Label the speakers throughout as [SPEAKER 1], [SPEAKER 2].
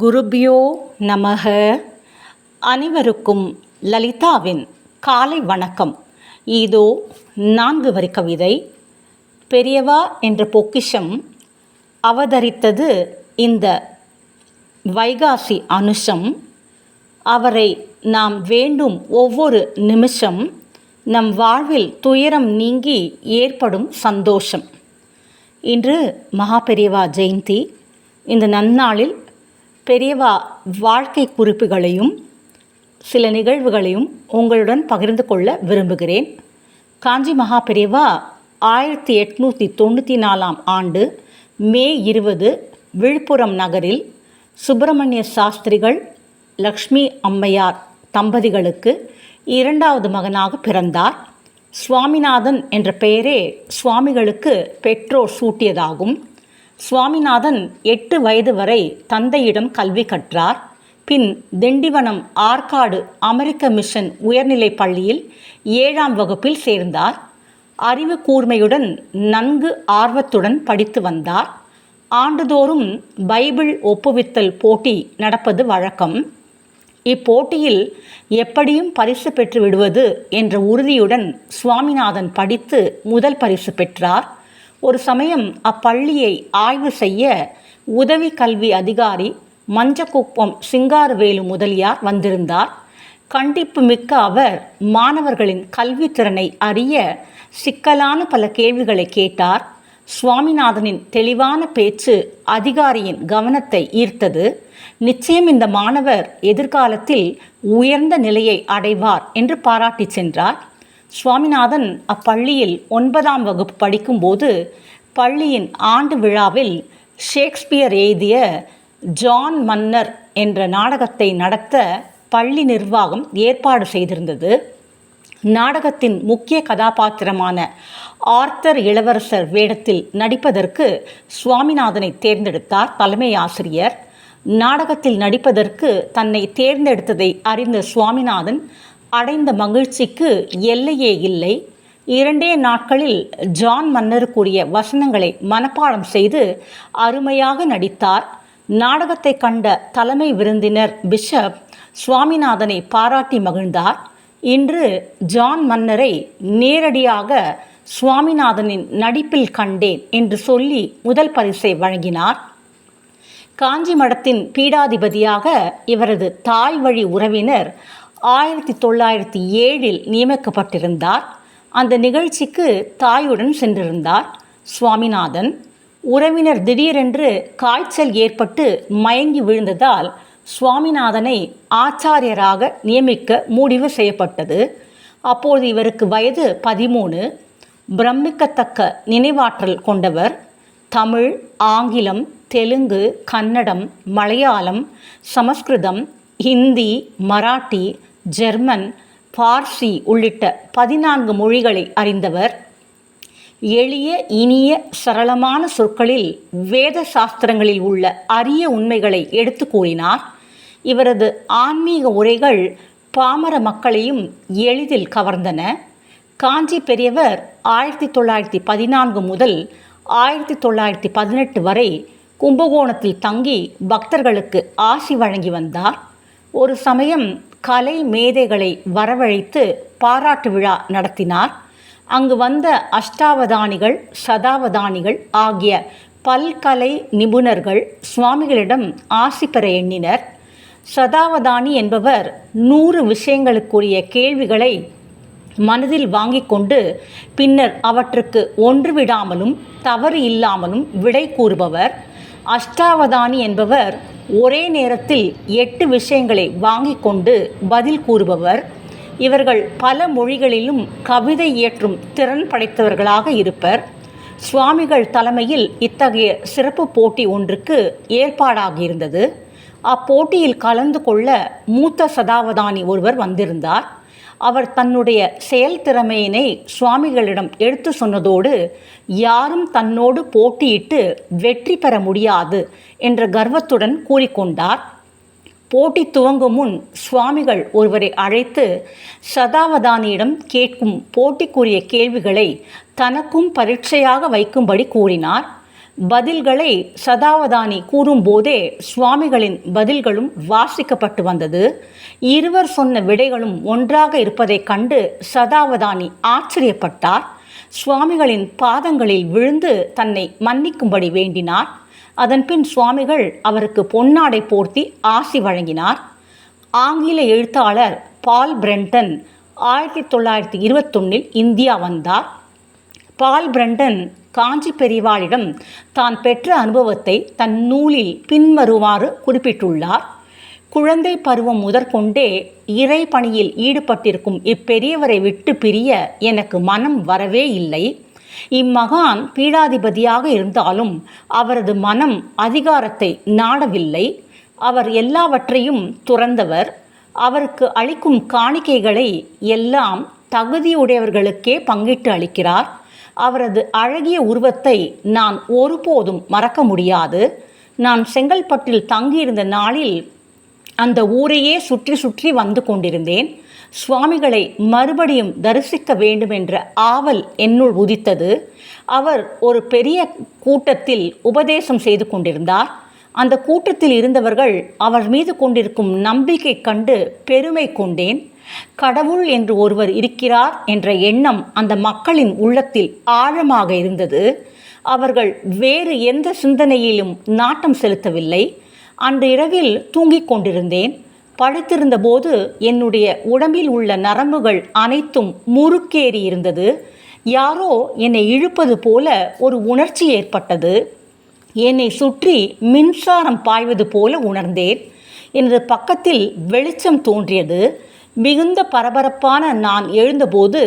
[SPEAKER 1] குருபியோ நமக. அனைவருக்கும் லலிதாவின் காலை வணக்கம். இதோ நான்கு வரி கவிதை. பெரியவா என்ற பொக்கிஷம் அவதரித்தது இந்த வைகாசி அனுஷம். அவரை நாம் வேண்டும் ஒவ்வொரு நிமிஷம் நம் வாழ்வில் துயரம் நீங்கி ஏற்படும் சந்தோஷம். இன்று மகா பெரியவா ஜெயந்தி. இந்த நன்னாளில் பெரியவா வாழ்க்கை குறிப்புகளையும் சில நிகழ்வுகளையும் உங்களுடன் பகிர்ந்து கொள்ள விரும்புகிறேன். காஞ்சி மகா பெரியவா ஆயிரத்தி எட்நூற்றி தொண்ணூற்றி நாலாம் ஆண்டு மே இருபது விழுப்புரம் நகரில் சுப்பிரமணிய சாஸ்திரிகள் லக்ஷ்மி அம்மையார் தம்பதிகளுக்கு இரண்டாவது மகனாக பிறந்தார். சுவாமிநாதன் என்ற பெயரே சுவாமிகளுக்கு பெற்றோர் சூட்டியதாகும். சுவாமிநாதன் எட்டு வயது வரை தந்தையிடம் கல்வி கற்றார். பின் திண்டிவனம் ஆற்காடு அமெரிக்க மிஷன் உயர்நிலைப் பள்ளியில் ஏழாம் வகுப்பில் சேர்ந்தார். அறிவு கூர்மையுடன் நன்கு ஆர்வத்துடன் படித்து வந்தார். ஆண்டுதோறும் பைபிள் ஒப்புவித்தல் போட்டி நடப்பது வழக்கம். இப்போட்டியில் எப்படியும் பரிசு பெற்று விடுவது என்ற உறுதியுடன் சுவாமிநாதன் படித்து முதல் பரிசு பெற்றார். ஒரு சமயம் அப்பள்ளியை ஆய்வு செய்ய உதவி கல்வி அதிகாரி மஞ்சக்குப்பம் சிங்காரவேலு முதலியார் வந்திருந்தார். கண்டிப்பு மிக்க அவர் மாணவர்களின் கல்வி திறனை அறிய சிக்கலான பல கேள்விகளை கேட்டார். சுவாமிநாதனின் தெளிவான பேச்சு அதிகாரியின் கவனத்தை ஈர்த்தது. நிச்சயம் இந்த மாணவர் எதிர்காலத்தில் உயர்ந்த நிலையை அடைவார் என்று பாராட்டி சென்றார். சுவாமிநாதன் அப்பள்ளியில் ஒன்பதாம் வகுப்பு படிக்கும்போது பள்ளியின் ஆண்டு விழாவில் ஷேக்ஸ்பியர் எழுதிய ஜான் மன்னர் என்ற நாடகத்தை நடத்த பள்ளி நிர்வாகம் ஏற்பாடு செய்திருந்தது. நாடகத்தின் முக்கிய கதாபாத்திரமான ஆர்த்தர் இளவரசர் வேடத்தில் நடிப்பதற்கு சுவாமிநாதனை தேர்ந்தெடுத்தார் தலைமை ஆசிரியர். நாடகத்தில் நடிப்பதற்கு தன்னை தேர்ந்தெடுத்ததை அறிந்த சுவாமிநாதன் அடைந்த மகிழ்ச்சிக்கு எல்லையே இல்லை. இரண்டே நாட்களில் ஜான் மன்னருக்குரிய வசனங்களை மனப்பாடம் செய்து அருமையாக நடித்தார். நாடகத்தை கண்ட தலைமை விருந்தினர் பிஷப் சுவாமிநாதனை பாராட்டி மகிழ்ந்தார். இன்று ஜான் மன்னரை நேரடியாக சுவாமிநாதனின் நடிப்பில் கண்டேன் என்று சொல்லி முதல் பரிசை வழங்கினார். காஞ்சி மடத்தின் பீடாதிபதியாக இவரது தாய் வழி உறவினர் ஆயிரத்தி தொள்ளாயிரத்தி ஏழில் நியமிக்கப்பட்டிருந்தார். அந்த நிகழ்ச்சிக்கு தாயுடன் சென்றிருந்தார். சுவாமிநாதன் உறவினர் திடீரென்று காய்ச்சல் ஏற்பட்டு மயங்கி விழுந்ததால் சுவாமிநாதனை ஆச்சாரியராக நியமிக்க முடிவு செய்யப்பட்டது. அப்போது இவருக்கு வயது பதிமூணு. பிரமிக்கத்தக்க நினைவாற்றல் கொண்டவர். தமிழ் ஆங்கிலம் தெலுங்கு கன்னடம் மலையாளம் சமஸ்கிருதம் ஹிந்தி மராட்டி ஜெர்மன் பார்சி உள்ளிட்ட பதினான்கு மொழிகளை அறிந்தவர். எளிய இனிய சரளமான சொற்களில் வேத சாஸ்திரங்களில் உள்ள அரிய உண்மைகளை எடுத்து கூறினார். இவரது ஆன்மீக உரைகள் பாமர மக்களையும் எளிதில் கவர்ந்தன. காஞ்சி பெரியவர் ஆயிரத்தி தொள்ளாயிரத்தி பதினான்கு முதல் ஆயிரத்தி தொள்ளாயிரத்தி பதினெட்டு வரை கும்பகோணத்தில் தங்கி பக்தர்களுக்கு ஆசி வழங்கி வந்தார். ஒரு சமயம் கலை மேதைகளை வரவழைத்து பாராட்டு விழா நடத்தினார். அங்கு வந்த அஷ்டாவதானிகள் சதாவதானிகள் ஆகிய பல்கலை நிபுணர்கள் சுவாமிகளிடம் ஆசி பெற எண்ணினர். சதாவதானி என்பவர் நூறு விஷயங்களுக்குரிய கேள்விகளை மனதில் வாங்கி கொண்டு பின்னர் அவற்றுக்கு ஒன்று விடாமலும் தவறு இல்லாமலும் விடை கூறுபவர். அஷ்டாவதானி என்பவர் ஒரே நேரத்தில் எட்டு விஷயங்களை வாங்கி கொண்டு பதில் கூறுபவர். இவர்கள் பல மொழிகளிலும் கவிதை இயற்றும் திறன் படைத்தவர்களாக இருப்பர். சுவாமிகள் தலைமையில் இத்தகைய சிறப்பு போட்டி ஒன்றுக்கு ஏற்பாடாகியிருந்தது அப்போட்டியில் கலந்து கொள்ள மூத்த சதாவதானி ஒருவர் வந்திருந்தார். அவர் தன்னுடைய செயல்திறமையினை சுவாமிகளிடம் எடுத்து சொன்னதோடு யாரும் தன்னோடு போட்டியிட்டு வெற்றி பெற முடியாது என்ற கர்வத்துடன் கூறிக்கொண்டார். போட்டி துவங்கும் முன் சுவாமிகள் ஒருவரை அழைத்து சதாவதானியிடம் கேட்கும் போட்டிக்குரிய கேள்விகளை தனக்கும் பரீட்சையாக வைக்கும்படி கூறினார். பதில்களை சதாவதானி கூறும்போதே சுவாமிகளின் பதில்களும் வாசிக்கப்பட்டு வந்தது. இருவர் சொன்ன விடைகளும் ஒன்றாக இருப்பதைக் கண்டு சதாவதானி ஆச்சரியப்பட்டார். சுவாமிகளின் பாதங்களில் விழுந்து தன்னை மன்னிக்கும்படி வேண்டினார். அதன்பின் சுவாமிகள் அவருக்கு பொன்னாடை போர்த்தி ஆசி வழங்கினார். ஆங்கில எழுத்தாளர் பால் பிரெண்டன் ஆயிரத்தி தொள்ளாயிரத்தி இருபத்தொன்னில் இந்தியா வந்தார். பால் பிரெண்டன் காஞ்சி பெரிவாளிடம் தான் பெற்ற அனுபவத்தை தன் நூலில் பின்வருமாறு குறிப்பிட்டுள்ளார். குழந்தை பருவம் முதற்கொண்டே இறை பணியில் ஈடுபட்டிருக்கும் இப்பெரியவரை விட்டு பிரிய எனக்கு மனம் வரவே இல்லை. இம்மகான் பீடாதிபதியாக இருந்தாலும் அவரது மனம் அதிகாரத்தை நாடவில்லை. அவர் எல்லாவற்றையும் துறந்தவர். அவருக்கு அளிக்கும் காணிக்கைகளை எல்லாம் தகுதியுடையவர்களுக்கே பங்கிட்டு அளிக்கிறார். அவரது அழகிய உருவத்தை நான் ஒருபோதும் மறக்க முடியாது. நான் செங்கல்பட்டில் தங்கியிருந்த நாளில் அந்த ஊரையே சுற்றி சுற்றி வந்து கொண்டிருந்தேன். சுவாமிகளை மறுபடியும் தரிசிக்க வேண்டும் என்ற ஆவல் என்னுள் உதித்தது. அவர் ஒரு பெரிய கூட்டத்தில் உபதேசம் செய்து கொண்டிருந்தார். அந்த கூட்டத்தில் இருந்தவர்கள் அவர் மீது கொண்டிருக்கும் நம்பிக்கை கண்டு பெருமை கொண்டேன். கடவுள் என்று ஒருவர் இருக்கிறார் என்ற எண்ணம் அந்த மக்களின் உள்ளத்தில் ஆழமாக இருந்தது. அவர்கள் வேறு எந்த சிந்தனையிலும் நாட்டம் செலுத்தவில்லை. அன்று இரவில் தூங்கிக் கொண்டிருந்தேன். படுத்திருந்தபோது என்னுடைய உடம்பில் உள்ள நரம்புகள் அனைத்தும் முறுக்கேறி இருந்தது. யாரோ என்னை இழுப்பது போல ஒரு உணர்ச்சி ஏற்பட்டது. என்னை சுற்றி மின்சாரம் பாய்வது போல உணர்ந்தேன். எனது பக்கத்தில் வெளிச்சம் தோன்றியது. மிகுந்த பரபரப்பான நான் எழுந்தபோது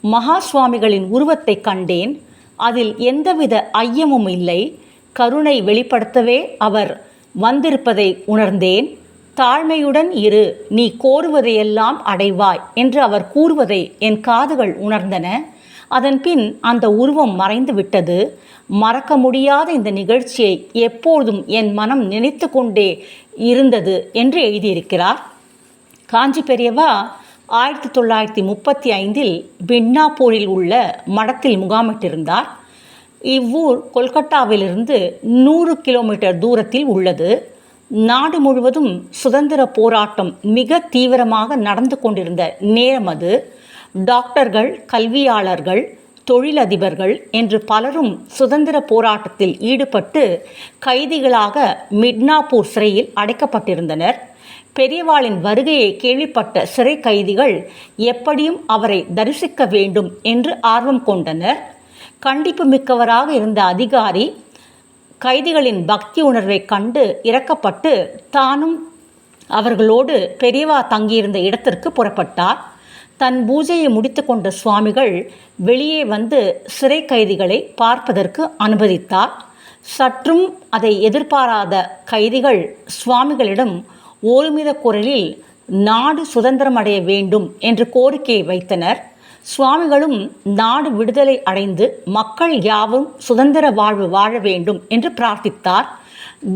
[SPEAKER 1] மகா சுவாமிகளின் உருவத்தை கண்டேன். அதில் எந்தவித ஐயமும் இல்லை. கருணை வெளிப்படுத்தவே அவர் வந்திருப்பதை உணர்ந்தேன். தாழ்மையுடன் இரு நீ கோருவதையெல்லாம் அடைவாய் என்று அவர் கூறுவதை என் காதுகள் உணர்ந்தன. அதன்பின் அந்த உருவம் மறைந்து விட்டது மறக்க முடியாத இந்த நிகழ்ச்சியை எப்போதும் என் மனம் நினைத்து கொண்டே இருந்தது என்று எழுதியிருக்கிறார். காஞ்சி பெரியவா ஆயிரத்தி தொள்ளாயிரத்தி முப்பத்தி ஐந்தில் பின்னாப்பூரில் உள்ள மடத்தில் முகாமிட்டிருந்தார். இவ்வூர் கொல்கட்டாவிலிருந்து நூறு கிலோமீட்டர் தூரத்தில் உள்ளது. நாடு முழுவதும் சுதந்திர போராட்டம் மிக தீவிரமாக நடந்து கொண்டிருந்த நேரம் அது. டாக்டர்கள் கல்வியாளர்கள் தொழிலதிபர்கள் என்று பலரும் சுதந்திர போராட்டத்தில் ஈடுபட்டு கைதிகளாக மிட்னாப்பூர் சிறையில் அடைக்கப்பட்டிருந்தனர். பெரியவாளின் வருகையை கேள்விப்பட்ட சிறை கைதிகள் எப்படியும் அவரை தரிசிக்க வேண்டும் என்று ஆர்வம் கொண்டனர். கண்டிப்பு மிக்கவராக இருந்த அதிகாரி கைதிகளின் பக்தி உணர்வை கண்டு இறக்கப்பட்டு தானும் அவர்களோடு பெரியவா தங்கியிருந்த இடத்திற்கு புறப்பட்டார். தன் பூஜையை முடித்து கொண்ட சுவாமிகள் வெளியே வந்து சிறை கைதிகளை பார்ப்பதற்கு அனுமதித்தார். சற்றும் அதை எதிர்பாராத கைதிகள் சுவாமிகளிடம் ஒருமித குரலில் நாடு சுதந்திரம் அடைய வேண்டும் என்று கோரிக்கையை வைத்தனர். சுவாமிகளும் நாடு விடுதலை அடைந்து மக்கள் யாவும் சுதந்திர வாழ்வு வாழ வேண்டும் என்று பிரார்த்தித்தார்.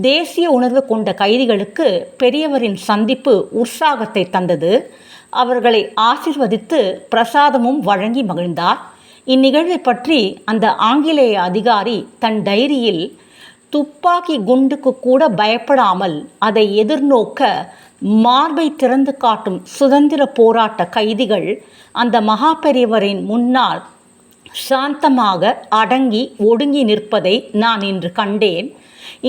[SPEAKER 1] தேசிய உணர்வு கொண்ட கைதிகளுக்கு பெரியவரின் சந்திப்பு உற்சாகத்தை தந்தது. அவர்களை ஆசிர்வதித்து பிரசாதமும் வழங்கி மகிழ்ந்தார். இந்நிகழ்வை பற்றி அந்த ஆங்கிலேய அதிகாரி தன் டைரியில் துப்பாக்கி குண்டுக்கு கூட பயப்படாமல் அதை எதிர்நோக்க மார்பை திறந்து காட்டும் சுதந்திர போராட்ட கைதிகள் அந்த மகா பெரியவரின் முன்னால் சாந்தமாக அடங்கி ஒடுங்கி நிற்பதை நான் இன்று கண்டேன்.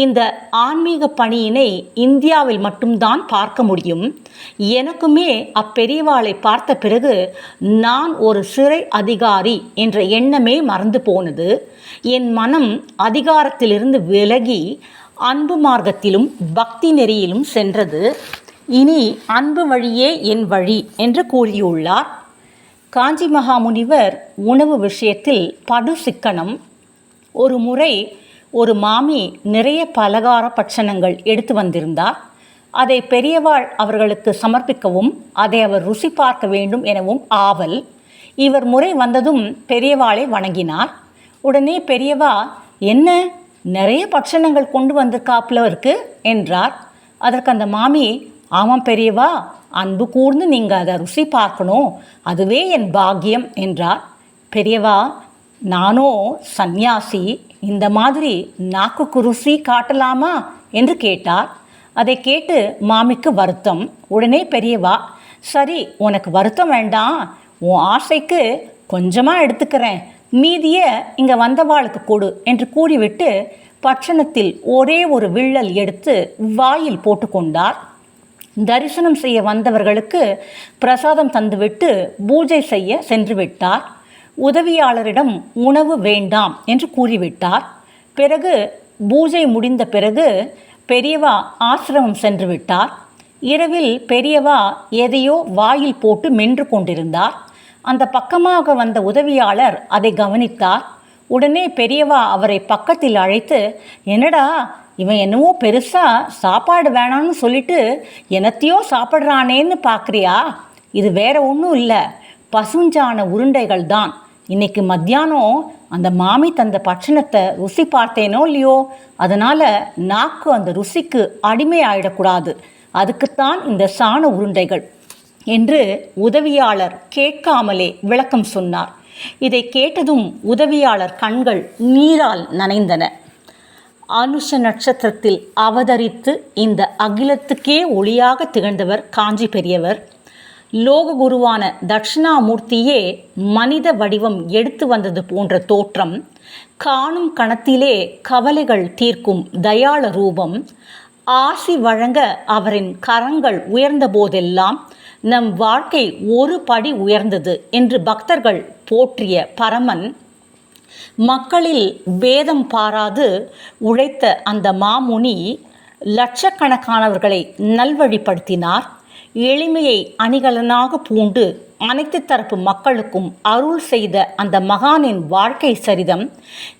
[SPEAKER 1] இந்த ஆன்மீக பணியினை இந்தியாவில் மட்டும்தான் பார்க்க முடியும். எனக்குமே அப்பெரியவாளை பார்த்த பிறகு நான் ஒரு சிறை அதிகாரி என்ற எண்ணமே மறந்து போனது. என் மனம் அதிகாரத்திலிருந்து விலகி அன்பு மார்க்கத்திலும் பக்தி நெறியிலும் சென்றது. இனி அன்பு வழியே என் வழி என்று கூறியுள்ளார். காஞ்சி மகாமுனிவர் உணவு விஷயத்தில் படு சிக்கனம். ஒரு முறை ஒரு மாமி நிறைய பலகார பட்சணங்கள் எடுத்து வந்திருந்தார். அதை பெரியவாள் அவர்களுக்கு சமர்ப்பிக்கவும் அதை அவர் ருசி பார்க்க வேண்டும் எனவும் ஆவல். இவர் முறை வந்ததும் பெரியவாளை வணங்கினார். உடனே பெரியவா என்ன? நிறைய பட்சணங்கள் கொண்டு வந்திருக்காப்புல இருக்கு என்றார். அதற்கு அந்த மாமி ஆமாம் பெரியவா அன்பு கூர்ந்து நீங்கள் அதை ருசி பார்க்கணும். அதுவே என் பாக்கியம் என்றார். பெரியவா நானோ சந்நியாசி இந்த மாதிரி நாக்கு குருசி காட்டலாமா? என்று கேட்டார். அதை கேட்டு மாமிக்கு வருத்தம். உடனே பெரியவா சரி உனக்கு வருத்தம் வேண்டாம். உன் ஆசைக்கு கொஞ்சமாக எடுத்துக்கிறேன். மீதியை இங்கே வந்தவாளுக்கு கொடு என்று கூறிவிட்டு பட்சணத்தில் ஒரே ஒரு விள்ளல் எடுத்து வாயில் போட்டுக்கொண்டார் தரிசனம் செய்ய வந்தவர்களுக்கு பிரசாதம் தந்துவிட்டு பூஜை செய்ய சென்று விட்டார். உதவியாளரிடம் உணவு வேண்டாம் என்று கூறிவிட்டார். பிறகு பூஜை முடிந்த பிறகு பெரியவா ஆசிரமம் சென்று விட்டார். இரவில் பெரியவா எதையோ வாயில் போட்டு மென்று கொண்டிருந்தார். அந்த பக்கமாக வந்த உதவியாளர் அதை கவனித்தார். உடனே பெரியவா அவரை பக்கத்தில் அழைத்து என்னடா இவன் என்னவோ பெருசாக சாப்பாடு வேணாம்னு சொல்லிட்டு என்னத்தையோ சாப்பிட்றானேன்னு பார்க்குறியா இது வேற ஒன்றும் இல்லை. பசுஞ்சான உருண்டைகள் தான் இன்னைக்கு மத்தியானம் அந்த மாமி தந்த பட்சணத்தை ருசி பார்த்தேனோ இல்லையோ? அதனால் நாக்கு அந்த ருசிக்கு அடிமை ஆயிடக்கூடாது அதுக்குத்தான் இந்த சாண உருண்டைகள் என்று உதவியாளர் கேட்காமலே விளக்கம் சொன்னார். இதை கேட்டதும் உதவியாளர் கண்கள் நீரால் நனைந்தன. அனுஷ நட்சத்திரத்தில் அவதரித்து இந்த அகிலத்துக்கே ஒளியாக திகழ்ந்தவர் காஞ்சி பெரியவர். லோக குருவான தட்சிணாமூர்த்தியே மனித வடிவம் எடுத்து வந்தது போன்ற தோற்றம் காணும் கணத்திலே கவலைகள் தீர்க்கும் தயாள ரூபம் ஆசி வழங்க அவரின் கரங்கள் உயர்ந்த போதெல்லாம் நம் வாழ்க்கை ஒரு படி உயர்ந்தது என்று பக்தர்கள் போற்றிய பரமன் மக்களில் வேதம் பாராது உழைத்த அந்த மாமுனி லட்சக்கணக்கானவர்களை நல்வழிப்படுத்தினார். எளிமையை அணிகலனாக பூண்டு அனைத்து தரப்பு மக்களுக்கும் அருள் செய்த அந்த மகானின் வாழ்க்கை சரிதம்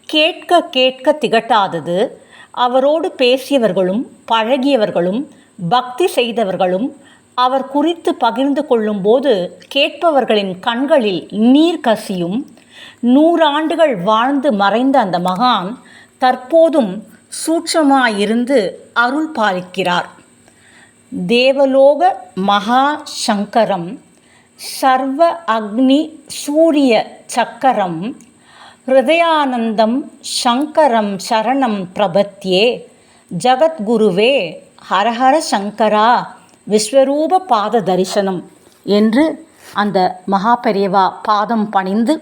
[SPEAKER 1] கேட்க கேட்க திகட்டாதது. அவரோடு பேசியவர்களும் பழகியவர்களும் பக்தி செய்தவர்களும் அவர் குறித்து பகிர்ந்து கொள்ளும்போது கேட்பவர்களின் கண்களில் நீர் கசியும். நூறாண்டுகள் வாழ்ந்து மறைந்த அந்த மகான் தற்போதும் சூட்சமாயிருந்து அருள் பாலிக்கிறார். தேவலோக மகா சங்கரம் சர்வ அக்னி சூரிய சக்கரம் ஹிருதயானந்தம் சங்கரம் சரணம் பிரபத்தியே ஜகத்குருவே ஹரஹர சங்கரா விஸ்வரூப பாத தரிசனம் என்று அந்த மகா பெரியவா பாதம் பணிந்து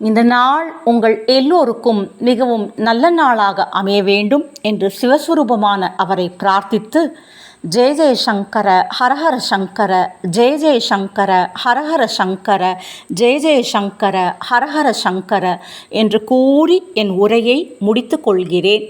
[SPEAKER 1] இந்த நாள் உங்கள் எல்லோருக்கும் மிகவும் நல்ல நாளாக அமைய வேண்டும் என்று சிவஸ்வரூபமான அவரை பிரார்த்தித்து ஜெய ஜெய சங்கர ஹரஹர சங்கர ஜெய ஜெய சங்கர ஹரஹர சங்கர ஜெய ஜெய சங்கர ஹரஹர சங்கர என்று கூறி என் உரையை முடித்து கொள்கிறேன்.